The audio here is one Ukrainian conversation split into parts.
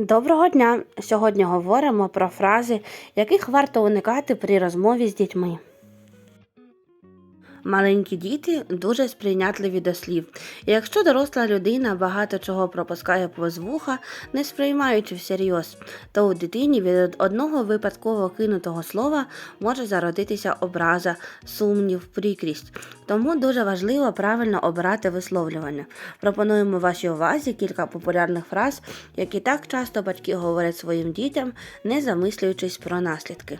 Доброго дня! Сьогодні говоримо про фрази, яких варто уникати при розмові з дітьми. Маленькі діти дуже сприйнятливі до слів. І якщо доросла людина багато чого пропускає повз вуха, не сприймаючи всерйоз, то у дитині від одного випадково кинутого слова може зародитися образа, сумнів, прикрість. Тому дуже важливо правильно обирати висловлювання. Пропонуємо вашій увазі кілька популярних фраз, які так часто батьки говорять своїм дітям, не замислюючись про наслідки.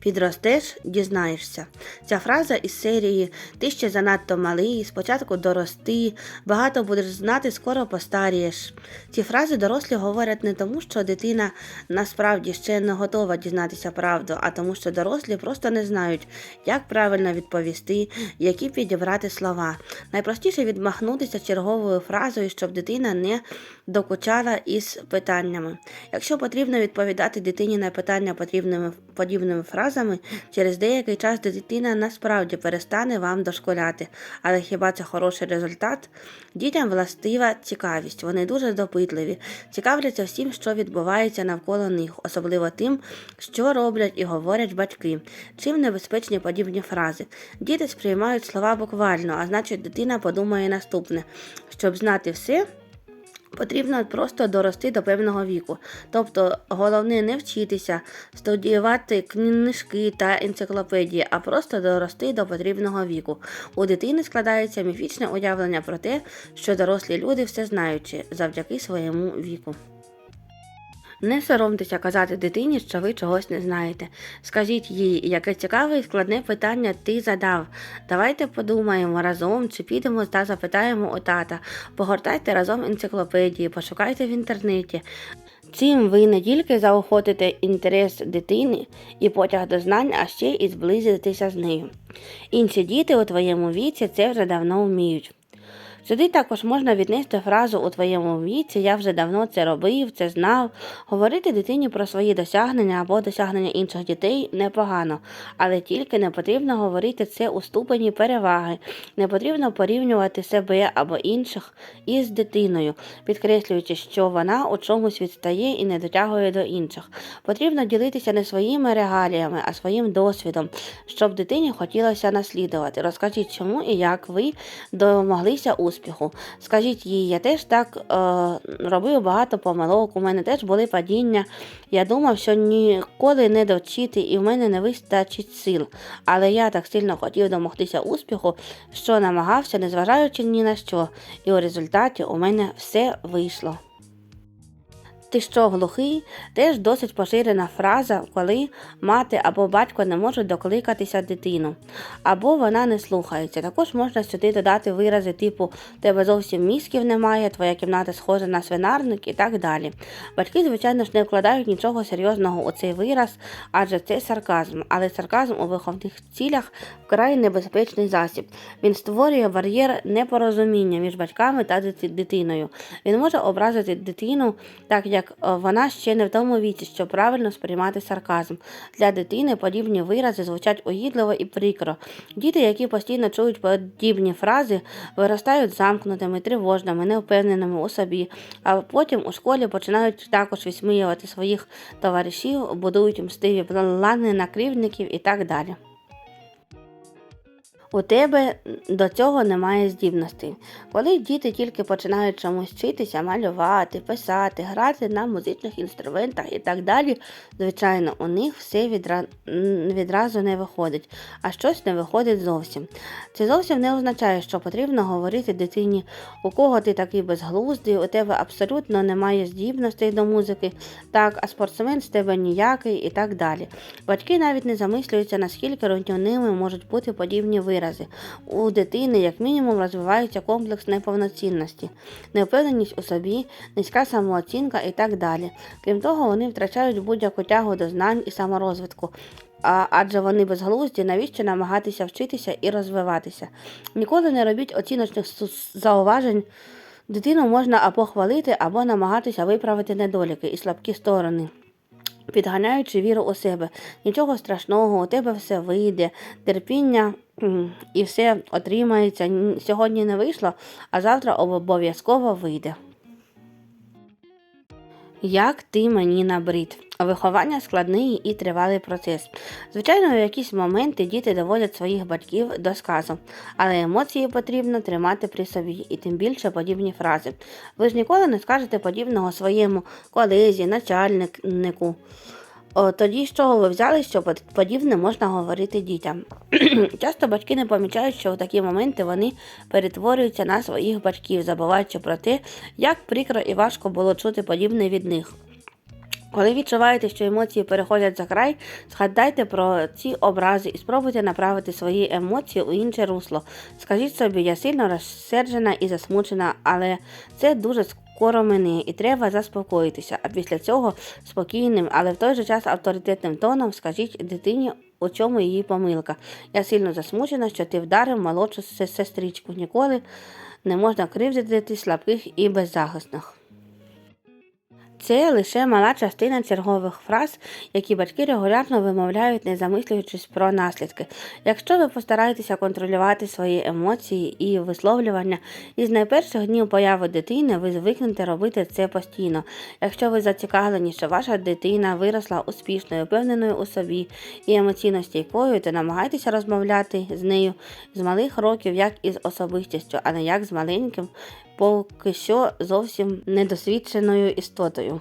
Підростеш, дізнаєшся. Ця фраза із серії Ти ще занадто малий, спочатку дорости, багато будеш знати, скоро постарієш. Ці фрази дорослі говорять не тому, що дитина насправді ще не готова дізнатися правду, а тому, що дорослі просто не знають, як правильно відповісти, які підібрати слова. Найпростіше відмахнутися черговою фразою, щоб дитина не докучала із питаннями. Якщо потрібно відповідати дитині на питання потрібними подібними фразами, через деякий час дитина насправді перестане вам дошколяти. Але хіба це хороший результат? Дітям властива цікавість, вони дуже допитливі, цікавляться всім, що відбувається навколо них, особливо тим, що роблять і говорять батьки. Чим небезпечні подібні фрази. Діти сприймають слова буквально, а значить, дитина подумає наступне, щоб знати все. Потрібно просто дорости до певного віку. Тобто головне не вчитися, студіювати книжки та енциклопедії, а просто дорости до потрібного віку. У дитини складається міфічне уявлення про те, що дорослі люди все знають завдяки своєму віку. Не соромтеся казати дитині, що ви чогось не знаєте. Скажіть їй, яке цікаве і складне питання ти задав. Давайте подумаємо разом чи підемо та запитаємо у тата. Погортайте разом енциклопедії, пошукайте в інтернеті. Цим ви не тільки заохотите інтерес дитини і потяг до знань, а ще і зблизитеся з нею. Інші діти у твоєму віці це вже давно вміють. Сюди також можна віднести фразу у твоєму віці Я вже давно це робив, це знав. Говорити дитині про свої досягнення або досягнення інших дітей непогано, але тільки не потрібно говорити це у ступені переваги, не потрібно порівнювати себе або інших із дитиною, підкреслюючи, що вона у чомусь відстає і не дотягує до інших. Потрібно ділитися не своїми регаліями, а своїм досвідом, щоб дитині хотілося наслідувати. Розкажіть, чому і як ви домоглися успіху. Скажіть їй, я теж так е, робив багато помилок, у мене теж були падіння. Я думав, що ніколи не довчити і в мене не вистачить сил. Але я так сильно хотів домогтися успіху, що намагався, незважаючи ні на що, і у результаті у мене все вийшло. Ти що, глухий? Теж досить поширена фраза, коли мати або батько не можуть докликатися дитину, або вона не слухається. Також можна сюди додати вирази типу тебе зовсім мізків немає, твоя кімната схожа на свинарник і так далі. Батьки, звичайно ж, не вкладають нічого серйозного у цей вираз, адже це сарказм, але сарказм у виховних цілях вкрай небезпечний засіб. Він створює бар'єр непорозуміння між батьками та дитиною. Він може образити дитину, так як як вона ще не в тому віці, щоб правильно сприймати сарказм. Для дитини подібні вирази звучать угідливо і прикро. Діти, які постійно чують подібні фрази, виростають замкнутими, тривожними, невпевненими у собі, а потім у школі починають також висміювати своїх товаришів, будують мстиві плани на кривдників і так далі. У тебе до цього немає здібностей. Коли діти тільки починають чомусь вчитися, малювати, писати, грати на музичних інструментах і так далі, звичайно, у них все відра... відразу не виходить, а щось не виходить зовсім. Це зовсім не означає, що потрібно говорити дитині, у кого ти такий безглуздий, у тебе абсолютно немає здібностей до музики, так, а спортсмен з тебе ніякий і так далі. Батьки навіть не замислюються, наскільки руйнівними можуть бути подібні вирази вирази. У дитини, як мінімум, розвивається комплекс неповноцінності, невпевненість у собі, низька самооцінка і так далі. Крім того, вони втрачають будь-яку тягу до знань і саморозвитку. А адже вони безглузді, навіщо намагатися вчитися і розвиватися. Ніколи не робіть оціночних зауважень. Дитину можна або хвалити, або намагатися виправити недоліки і слабкі сторони підганяючи віру у себе. Нічого страшного, у тебе все вийде, терпіння і все отримається. Сьогодні не вийшло, а завтра обов'язково вийде. Як ти мені набрид? Виховання складний і тривалий процес. Звичайно, у якісь моменти діти доводять своїх батьків до сказу, але емоції потрібно тримати при собі, і тим більше подібні фрази. Ви ж ніколи не скажете подібного своєму колезі, начальнику. Тоді з чого ви взяли, що подібне можна говорити дітям? Часто батьки не помічають, що в такі моменти вони перетворюються на своїх батьків, забуваючи про те, як прикро і важко було чути подібне від них. Коли відчуваєте, що емоції переходять за край, згадайте про ці образи і спробуйте направити свої емоції у інше русло. Скажіть собі, я сильно розсерджена і засмучена, але це дуже скоро мине і треба заспокоїтися. А після цього спокійним, але в той же час авторитетним тоном скажіть дитині, у чому її помилка. Я сильно засмучена, що ти вдарив молодшу сестричку. Ніколи не можна кривдити слабких і беззахисних. Це лише мала частина чергових фраз, які батьки регулярно вимовляють, не замислюючись про наслідки. Якщо ви постараєтеся контролювати свої емоції і висловлювання, із найперших днів появи дитини ви звикнете робити це постійно. Якщо ви зацікавлені, що ваша дитина виросла успішною, впевненою у собі і емоційно стійкою, то намагайтеся розмовляти з нею з малих років як із особистістю, а не як з маленьким, поки що зовсім недосвідченою істотою.